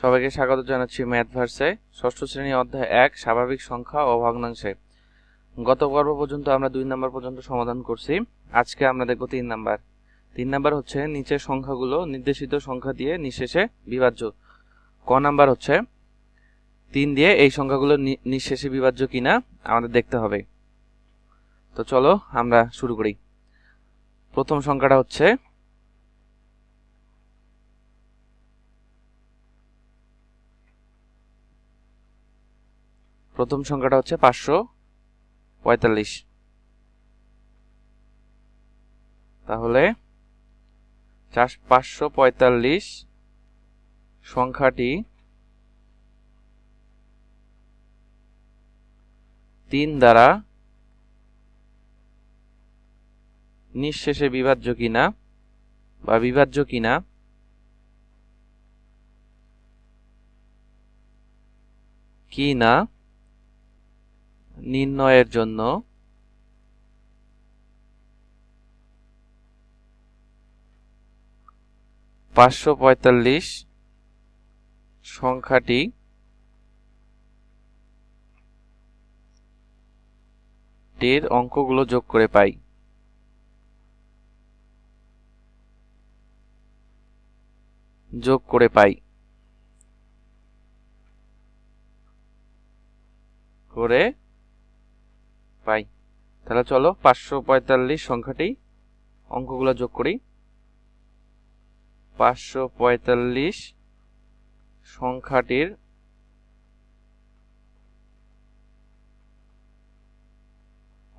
সবাইকে স্বাগত জানাচ্ছি ম্যাথ ভার্সে। ষষ্ঠ শ্রেণি অধ্যায় এক, স্বাভাবিক সংখ্যা ও ভগ্নাংশে। গত পর্ব পর্যন্ত আমরা দুই নাম্বার পর্যন্ত সমাধান করছি। আজকে আমরা দেখব তিন নাম্বার। তিন নাম্বার হচ্ছে নিচের সংখ্যাগুলো নির্দেশিত সংখ্যা দিয়ে নিঃশেষে বিভাজ্য। ক নাম্বার হচ্ছে, তিন দিয়ে এই সংখ্যাগুলো নিঃশেষে বিভাজ্য কিনা আমাদের দেখতে হবে। তো চলো আমরা শুরু করি। প্রথম সংখ্যাটা হচ্ছে প্রথম সংখ্যাটা হচ্ছে পাঁচশো পঁয়তাল্লিশ। তাহলে চার, পাঁচশো পঁয়তাল্লিশ সংখ্যাটি তিন দ্বারা নিঃশেষে বিভাজ্য কিনা বা বিভাজ্য কিনা কি না নির্ণয়ের জন্য। পাঁচশো পঁয়তাল্লিশ সংখ্যাটি টির অঙ্কগুলো যোগ করে পাই। যোগ করে পাই। করে পাই। তাহলে চলো পাঁচশো পঁয়তাল্লিশ সংখ্যাটি, অঙ্কগুলো যোগ করি। পাঁচশো পঁয়তাল্লিশ সংখ্যাটির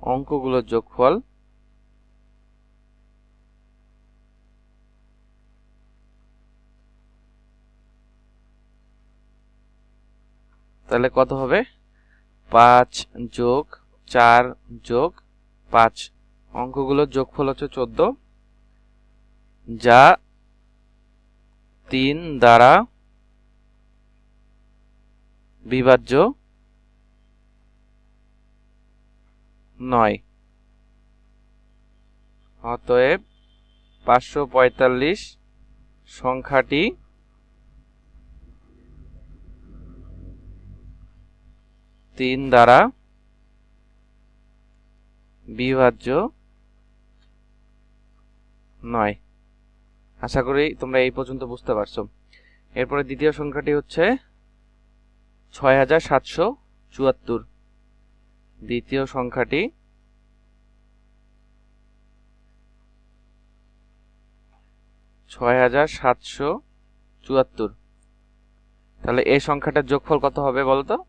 অঙ্কগুলোর যোগফল তাহলে কত হবে? পাঁচ যোগ চার যোগ পাঁচ। অঙ্কগুলোর যোগফল হচ্ছে চোদ্দ। যা তিন দ্বারা বিভাজ্য নয়। অতএব পাঁচশো পঁয়তাল্লিশ সংখ্যাটি তিন দ্বারা বিভাজ্য নয়। আশা করি তোমরা এই পর্যন্ত বুঝতে পারছ। এরপরে দ্বিতীয় সংখ্যাটি হচ্ছে ছয় হাজার সাতশো চুয়াত্তর। দ্বিতীয় সংখ্যাটি ছয় হাজার সাতশো চুয়াত্তর। তাহলে এই সংখ্যাটার যোগফল কত হবে বলতো?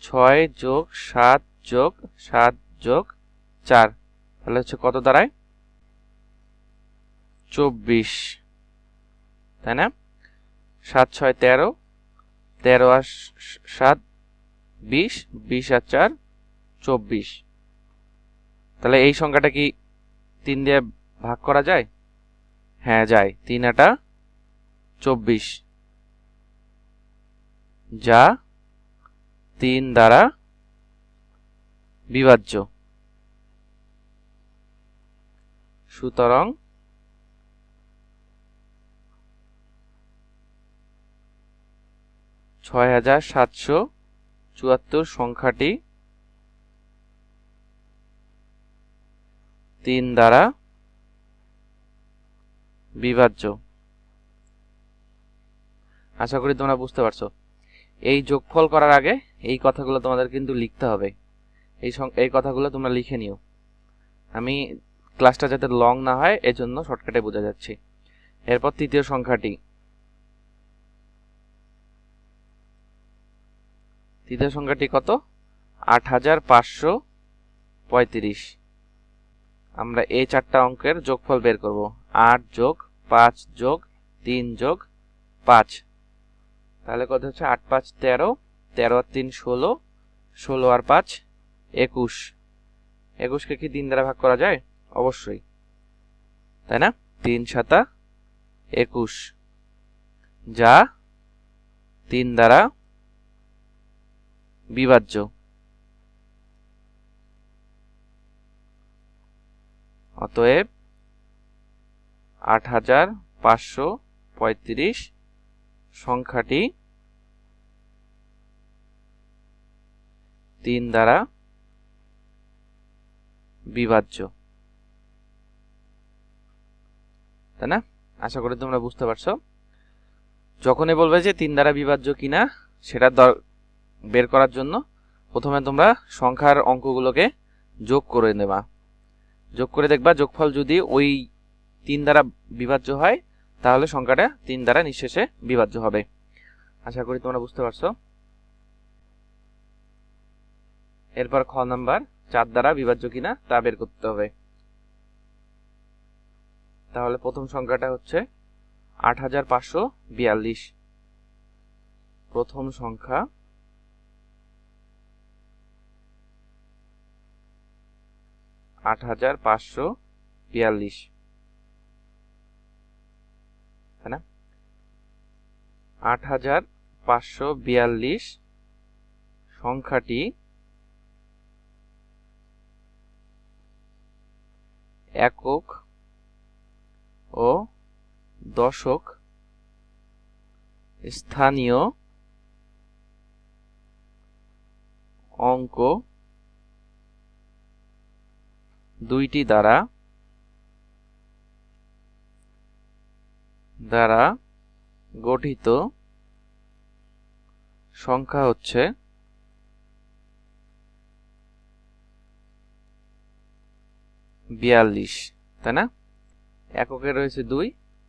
ছয় যোগ সাত যোগ সাত যোগ চার। তাহলে হচ্ছে কত দাঁড়ায়? চব্বিশ। তাই না? সাত, ছয়, তেরো। তেরো আর সাত, বিশ। বিশ আর চার, চব্বিশ। তাহলে এই সংখ্যাটা কি তিন দিয়ে ভাগ করা যায়? হ্যাঁ যায়। তিন আটা চব্বিশ। যা তিন দ্বারা বিভাজ্য। সুতরাং ছয় হাজার সাতশো চুয়াত্তর সংখ্যাটি তিন দ্বারা বিভাজ্য। আশা করি তোমরা বুঝতে পারছ। এই যোগফল করার আগে এই কথাগুলো তোমাদের কিন্তু লিখতে হবে। এই এই কথাগুলো তোমরা লিখে নিও। আমি ক্লাসটা যাতে লং না হয়, এজন্য শর্টকাটে বোঝা যাচ্ছে। এরপর তৃতীয় সংখ্যাটি। তৃতীয় সংখ্যাটি কত? আট হাজার পাঁচশো পঁয়ত্রিশ। আমরা এই চারটা অঙ্কের যোগফল বের করব। আট যোগ পাঁচ যোগ তিন যোগ পাঁচ। তাহলে কত হচ্ছে? আট পাঁচ তেরো। তেরো আর তিন ষোলো। ষোলো আর পাঁচ, একুশ। একুশকে কি তিন দ্বারা ভাগ করা যায়? অবশ্যই। তাই না? তিন সাতা একুশ। যা তিন দ্বারা বিভাজ্য। অতএব আট হাজার পাঁচশো পঁয়ত্রিশ সংখ্যাটি তিন দ্বারা বিভাজ্য। তাই না? আশা করি তোমরা বুঝতে পারছ। যখনই বলবে যে তিন দ্বারা বিভাজ্য কিনা, সেটা বের করার জন্য প্রথমে তোমরা সংখ্যার অঙ্কগুলোকে যোগ করে নেবা। যোগ করে দেখবা, যোগফল যদি ওই তিন দ্বারা বিভাজ্য হয়, তাহলে সংখ্যাটা তিন দ্বারা নিঃশেষে বিভাজ্য হবে। আশা করি তোমরা বুঝতে পারছ। এরপর খ নাম্বার, চার দ্বারা বিভাজ্য কিনা তা বের করতে হবে। তাহলে প্রথম সংখ্যাটা হচ্ছে আট হাজার পাঁচশো বিয়াল্লিশ। প্রথম সংখ্যা আট হাজার পাঁচশো বিয়াল্লিশ। তাই না? আট হাজার পাঁচশো বিয়াল্লিশ সংখ্যাটি একক ও দশক স্থানীয় অঙ্ক দুইটি দ্বারা দ্বারা গঠিত সংখ্যা হচ্ছে বিয়াল্লিশ তাই না? এককে রয়েছে দুই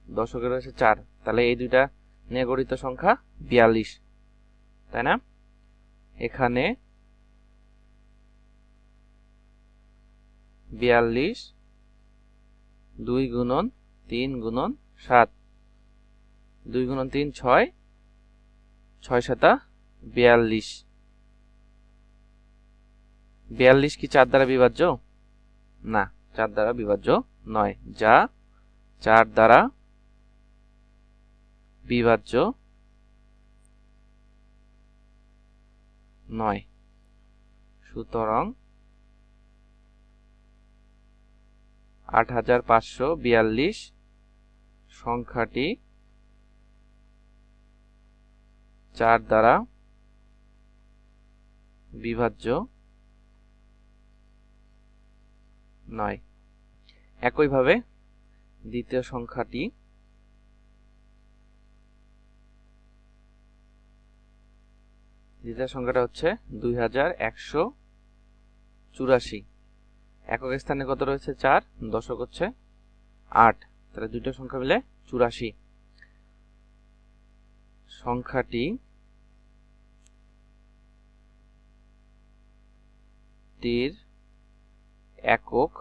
দশকে রয়েছে চার। তাহলে এই দুইটা নিয়ে সংখ্যা বিয়াল্লিশ। তাই না? এখানে বিয়াল্লিশ দুই গুণন তিন গুণন সাত। দুই গুণন তিন ছয় ছয় সাতা বিয়াল্লিশ। বিয়াল্লিশ কি চার দ্বারা বিভাজ্য? না, চার দ্বারা বিভাজ্য নয়। যা চার দ্বারা বিভাজ্য নয়। সুতরাং আট হাজার পাঁচশো বিয়াল্লিশ সংখ্যাটি চার দ্বারা বিভাজ্য নয়। একইভাবে দ্বিতীয় সংখ্যাটি। দ্বিতীয় সংখ্যাটা হচ্ছে দুই হাজার একশো চুরাশি। একক স্থানে কত রয়েছে? চার। দশক হচ্ছে আট। তাহলে দুইটা সংখ্যা মিলে চুরাশি। সংখ্যাটি টির একক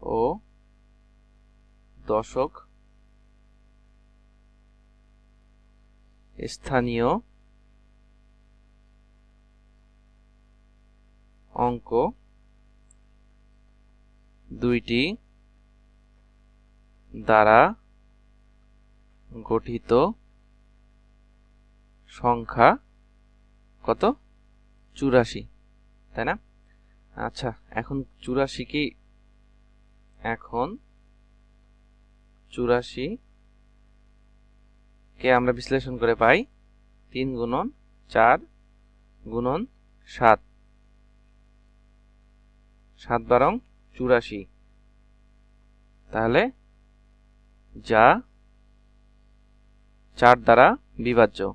ও দশক স্থানীয় অঙ্ক দুইটি দ্বারা গঠিত সংখ্যা কত? চুরাশি, তাই না? আচ্ছা এখন চুরাশি কি এখন চুরাশি কে আমরা বিশ্লেষণ করে পাই? তিন গুণন চার গুণন সাত। সাত বারং চুরাশি। তাহলে যা চার দ্বারা বিভাজ্য।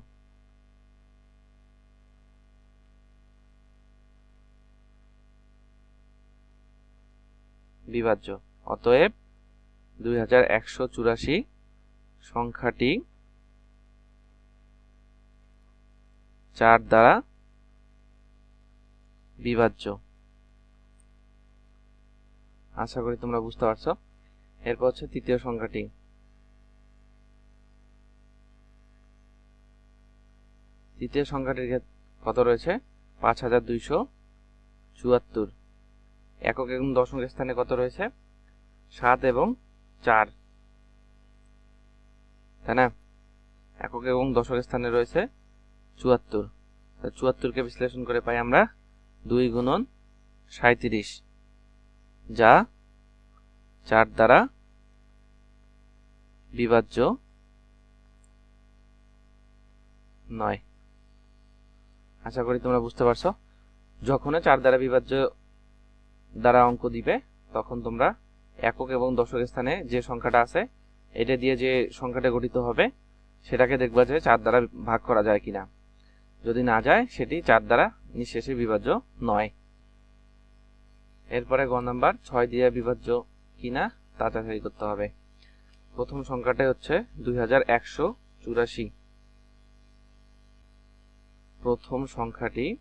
বিভাজ্য। অতএব দুই হাজার একশো চুরাশি সংখ্যাটি চার দ্বারা বিভাজ্য। আশা করি তোমরা বুঝতে পারছ। এরপর হচ্ছে তৃতীয় সংখ্যাটি। তৃতীয় সংখ্যাটির কত রয়েছে? পাঁচ হাজার দুইশো চুয়াত্তর। একক এবং দশম স্থানে কত রয়েছে? সাত এবং চার। তাই না? একক এবং দশক স্থানে রয়েছে চুয়াত্তর। চুয়াত্তরকে বিশ্লেষণ করে পাই আমরা দুই গুণন সাঁত্রিশ যা চার দ্বারা বিভাজ্য নয়। আশা করি তোমরা বুঝতে পারছ। যখন চার দ্বারা বিভাজ্য দ্বারা অঙ্ক দিবে, তখন তোমরা একক এবং দশক স্থানে যে সংখ্যাটা আছে, এটা দিয়ে যে সংখ্যাটা গঠিত হবে, সেটাকে দেখবা যে চার দ্বারা ভাগ করা যায় কিনা। যদি না যায়, সেটি চার দ্বারা নিঃশেষে বিভাজ্য নয়। এরপরে গ নাম্বার, ছয় দিয়ে বিভাজ্য কিনা, তা যাচাই করতে হবে। প্রথম সংখ্যাটা হচ্ছে দুই হাজার একশো চুরাশি। প্রথম সংখ্যাটি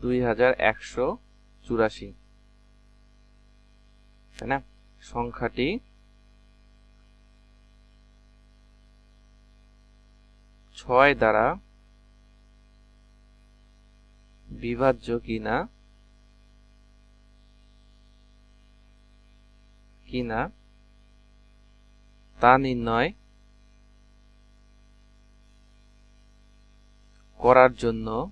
দুই হাজার একশো চুরাশি। তাই না? সংখ্যাটি ছয় দ্বারা বিভাজ্য কিনা? কিনা? তা নির্ণয় করার জন্য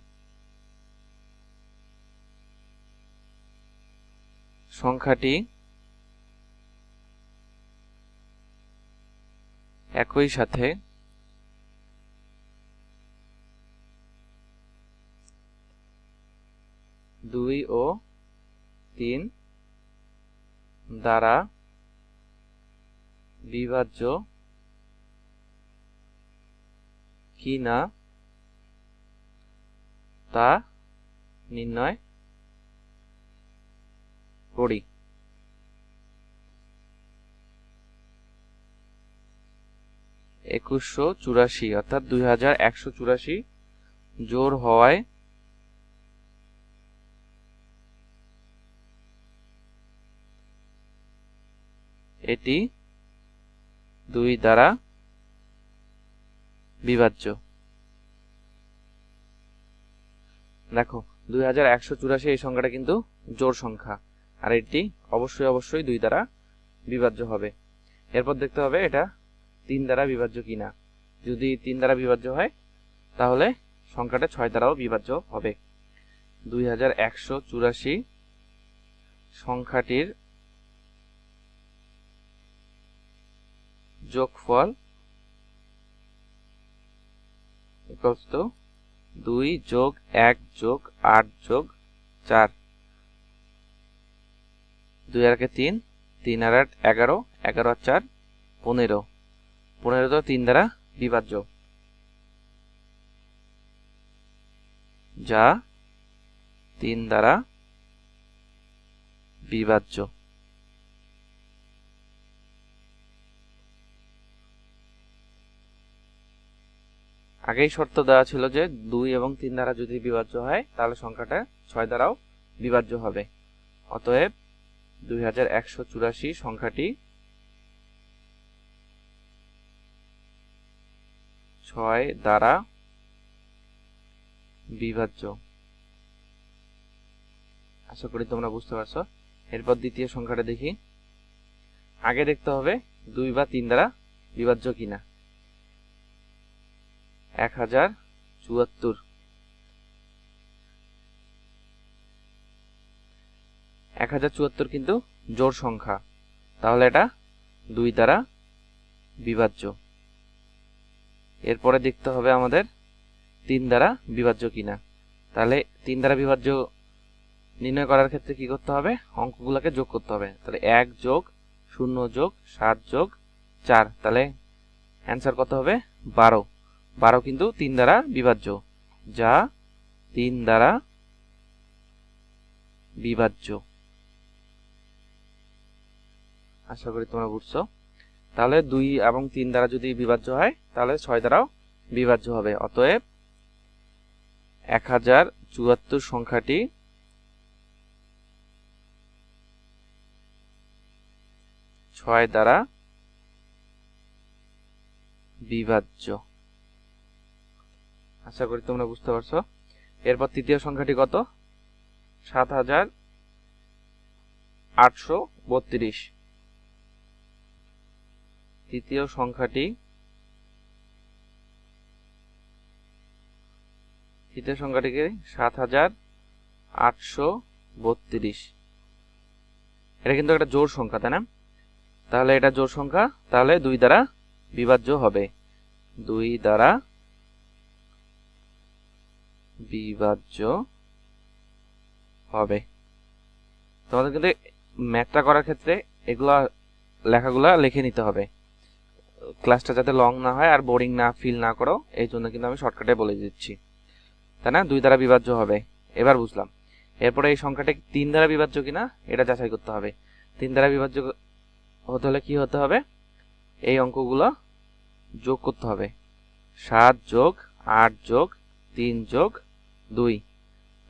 সংখ্যাটি একই সাথে দুই ও তিন দ্বারা বিভাজ্য কি না তা নির্ণয় করি একুশশো চুরাশি, অর্থাৎ দুই হাজার একশো চুরাশি জোর হওয়ায় এটি দুই দ্বারা বিভাজ্য। দেখো, দুই হাজার একশো চুরাশি এই সংখ্যাটা কিন্তু জোর সংখ্যা। আর এটি অবশ্যই অবশ্যই দুই দ্বারা বিভাজ্য হবে। এরপর দেখতে হবে এটা তিন দ্বারা বিভাজ্য কিনা। যদি তিন দ্বারা বিভাজ্য হয়, তাহলে সংখ্যাটা ছয় দ্বারাও বিভাজ্য হবে। দুই হাজার একশো চুরাশি সংখ্যাটির যোগফল দুই যোগ এক যোগ আট যোগ চার। দুই আর একে তিন তিন আর আট, এগারো এগারো আর চার, পনেরো। পনেরো তো তিন দ্বারা বিভাজ্য। যা তিন দ্বারা বিভাজ্য। আগেই শর্ত দেওয়া ছিল যে দুই এবং তিন দ্বারা যদি বিভাজ্য হয়, তাহলে সংখ্যাটা ছয় দ্বারাও বিভাজ্য হবে। অতএব দুই হাজার একশো চুরাশি সংখ্যাটি ছয় দ্বারা বিভাজ্য। আশা করি তোমরা বুঝতে পারছ। এরপর দ্বিতীয় সংখ্যাটা দেখি। আগে দেখতে হবে দুই বা তিন দ্বারা বিভাজ্য কিনা। এক হাজার চুয়াত্তর। এক হাজার চুয়াত্তর কিন্তু জোর সংখ্যা। তাহলে এটা দুই দ্বারা বিভাজ্য। এরপরে দেখতে হবে আমাদের তিন দ্বারা বিভাজ্য কিনা। তাহলে তিন দ্বারা বিভাজ্য নির্ণয় করার ক্ষেত্রে কি করতে হবে? অঙ্কগুলোকে যোগ করতে হবে। তাহলে এক যোগ শূন্য যোগ সাত যোগ চার। তাহলে অ্যান্সার কত হবে? বারো। বারো কিন্তু তিন দ্বারা বিভাজ্য। যা তিন দ্বারা বিভাজ্য। আশা করি তোমরা বুঝছ। তাহলে দুই এবং তিন দ্বারা যদি বিভাজ্য হয়, তাহলে ছয় দ্বারাও বিভাজ্য হবে। অতএব এক হাজার চুয়াত্তর সংখ্যাটি ছয় দ্বারা বিভাজ্য। আশা করি তোমরা বুঝতে পারছ। এরপর তৃতীয় সংখ্যাটি কত? সাত হাজার আটশো বত্রিশ। তৃতীয় সংখ্যাটি তৃতীয় সংখ্যাটিকে সাত হাজার আটশো বত্রিশ। এটা কিন্তু একটা জোর সংখ্যা, তাই না? তাহলে এটা জোর সংখ্যা, তাহলে দুই দ্বারা বিভাজ্য হবে। দুই দ্বারা বিভাজ্য হবে। তোমাদের কিন্তু ম্যাথটা করার ক্ষেত্রে এগুলা লেখাগুলা লিখে নিতে হবে। ক্লাসটা যাতে লং না হয় আর বোরিং না ফিল না করো, এই জন্য কিন্তু আমি শর্টকাটে বলে দিচ্ছি। তাই না? দুই দ্বারা বিভাজ্য হবে। এবার বুঝলাম। এরপরে এই সংখ্যাটা তিন দ্বারা বিভাজ্য কিনা? এটা যাচাই করতে হবে। তিন দ্বারা বিভাজ্য হতে হলে কি হতে হবে? এই অঙ্কগুলো যোগ করতে হবে। সাত যোগ আট যোগ তিন যোগ দুই।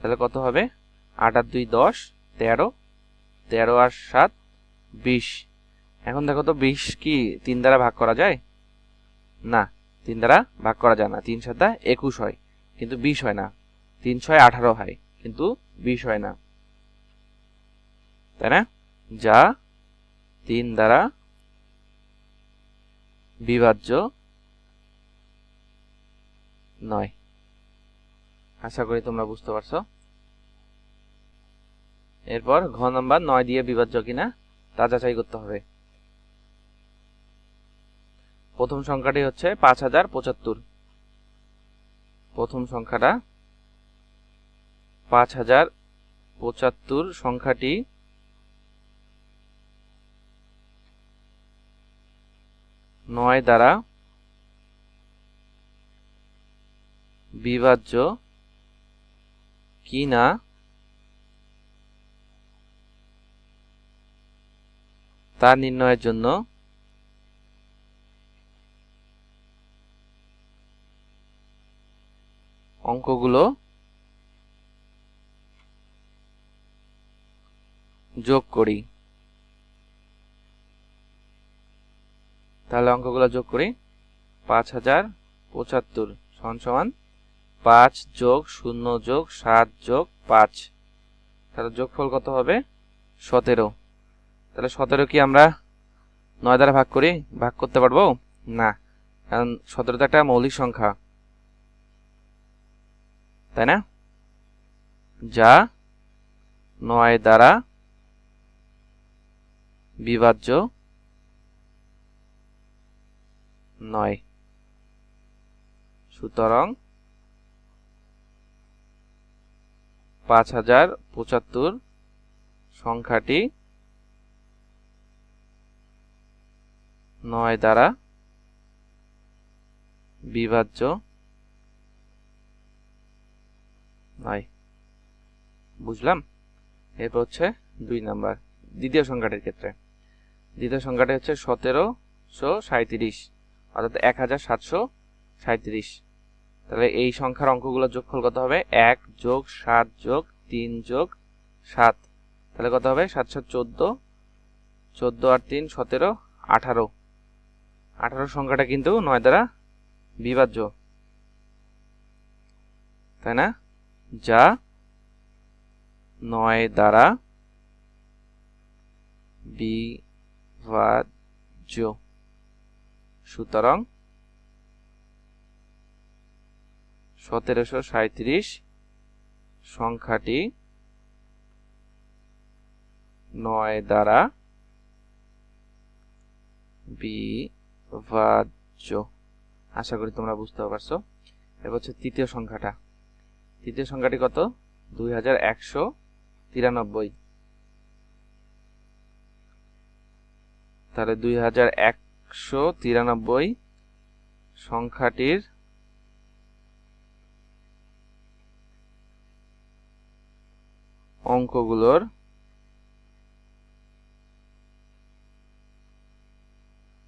তাহলে কত হবে? আট আর দুই দশ, তেরো। তেরো আর সাত, বিশ। এখন দেখো তো বিশ কি তিন দ্বারা ভাগ করা যায়? না, তিন দ্বারা ভাগ করা যায় না। তিন সাতা একুশ হয়, কিন্তু বিশ হয় না। তিন ছয় আঠারো হয়, কিন্তু বিশ হয় না। তাই না? যা তিন দ্বারা বিভাজ্য নয়। আশা করি তোমরা বুঝতে পারছ। এরপর ঘ নাম্বার নয় দিয়ে বিভাজ্য কিনা, তা যাচাই করতে হবে। প্রথম সংখ্যাটি হচ্ছে পাঁচ হাজার পঁচাত্তর। প্রথম সংখ্যাটা পাঁচ হাজার পঁচাত্তর সংখ্যাটি নয় দ্বারা বিভাজ্য কি না? তা নির্ণয়ের জন্য অঙ্কগুলো যোগ করি। তাহলে অঙ্কগুলো যোগ করি। পাঁচ হাজার পঁচাত্তর সমান সমান পাঁচ যোগ শূন্য যোগ সাত যোগ পাঁচ। তাহলে যোগফল কত হবে? সতেরো। তাহলে সতেরো কি আমরা নয় দ্বারা ভাগ করি? ভাগ করতে পারব? না। কারণ সতেরো তো একটা মৌলিক সংখ্যা। তাই না? যা নয় দ্বারা বিভাজ্য নয়। সুতরাং পাঁচ হাজার পঁচাত্তর সংখ্যাটি নয় দ্বারা বিভাজ্য নয় বুঝলাম? এরপর হচ্ছে দুই নাম্বার, দ্বিতীয় সংখ্যাটির ক্ষেত্রে। দ্বিতীয় সংখ্যাটি হচ্ছে সতেরোশো সাঁত্রিশ অর্থাৎ এক হাজার সাতশো সাঁত্রিশ তাহলে এই সংখ্যার অঙ্কগুলোর যোগফল কত হবে? এক যোগ সাত যোগ তিন যোগ সাত। তাহলে কত হবে? সাতশো চোদ্দ চোদ্দ আর তিন সতেরো, আঠারো। আঠারো সংখ্যাটা কিন্তু নয় দ্বারা বিভাজ্য। তাই না? যা নয় দ্বারা বিভাজ্য। সুতরাং সতেরোশো সাঁত্রিশ সংখ্যাটি নয় দ্বারা বিভাজ্য। আশা করি তোমরা বুঝতে পারছ। এবার হচ্ছে তৃতীয় সংখ্যাটা। তৃতীয় সংখ্যাটি কত? দুই হাজার একশো তিরানব্বই। তাহলে দুই হাজার একশো তিরানব্বই সংখ্যাটির অঙ্কগুলোর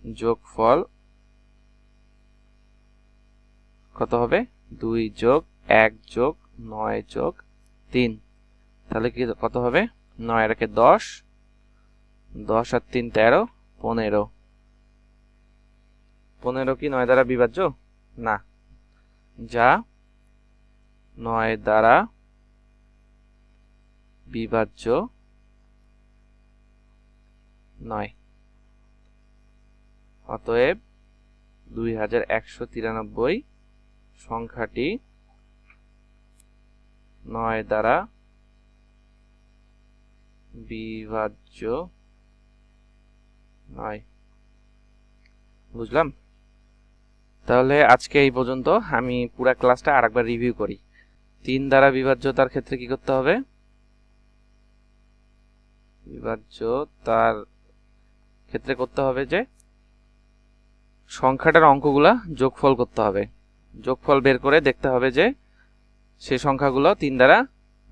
যোগফল কত হবে? দুই যোগ এক যোগ নয় যোগ তিন। তাহলে কি কত হবে? নয় একে দশ। দশ আর তিন তেরো, পনেরো। পনেরো কি নয় দ্বারা বিভাজ্য? না। যা নয় দ্বারা বিভাজ্য নয়। অতএব দুই হাজার একশো তিরানব্বই সংখ্যাটি নয় দ্বারা বিভাজ্য নয়। বুঝলাম? তাহলে আজকে এই পর্যন্ত আমি পুরো ক্লাসটা আরেকবার রিভিউ করি। তিন দ্বারা বিভাজ্যতার ক্ষেত্রে কি করতে হবে? বিভাজ্য তার ক্ষেত্রে করতে হবে যে সংখ্যাটার অঙ্কগুলা যোগফল করতে হবে। যোগফল বের করে দেখতে হবে যে সেই সংখ্যাগুলো তিন দ্বারা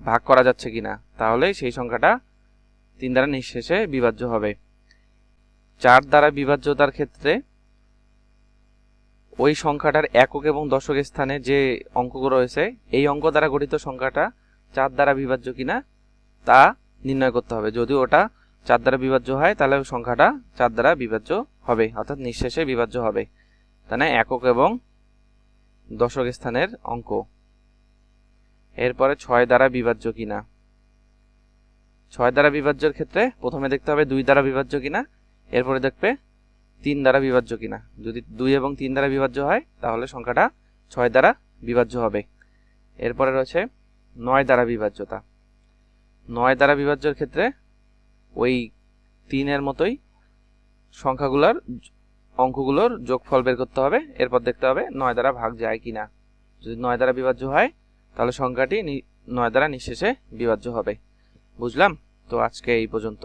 ভাগ করা যাচ্ছে কিনা, তাহলে সেই সংখ্যাটা তিন দ্বারা নিঃশেষে বিভাজ্য হবে। চার দ্বারা বিভাজ্যতার ক্ষেত্রে ওই সংখ্যাটার একক এবং দশক স্থানে যে অঙ্কগুলো রয়েছে, এই অঙ্ক দ্বারা গঠিত সংখ্যাটা চার দ্বারা বিভাজ্য কিনা, তা নির্ণয় করতে হবে। যদি ওটা চার দ্বারা বিভাজ্য হয়, তাহলে সংখ্যাটা চার দ্বারা বিভাজ্য হবে, অর্থাৎ নিঃশেষে বিভাজ্য হবে। না একক এবং দশক স্থানের অঙ্ক। এরপরে ছয় দ্বারা বিভাজ্য কিনা? ছয় দ্বারা বিভাজ্যের ক্ষেত্রে প্রথমে দেখতে হবে দুই দ্বারা বিভাজ্য কিনা, এরপরে দেখবে তিন দ্বারা বিভাজ্য কিনা। যদি দুই এবং তিন দ্বারা বিভাজ্য হয়, তাহলে সংখ্যাটা ছয় দ্বারা বিভাজ্য হবে। এরপরে রয়েছে নয় দ্বারা বিভাজ্যতা। নয় দ্বারা বিভাজ্যের ক্ষেত্রে ওই তিনের মতোই সংখ্যাগুলোর অঙ্কগুলোর যোগফল বের করতে হবে। এরপর দেখতে হবে নয় দ্বারা ভাগ যায় কিনা। যদি নয় দ্বারা বিভাজ্য হয় তাহলে সংখ্যাটি নয় দ্বারা নিঃশেষে বিভাজ্য হবে। বুঝলাম? তো আজকে এই পর্যন্ত।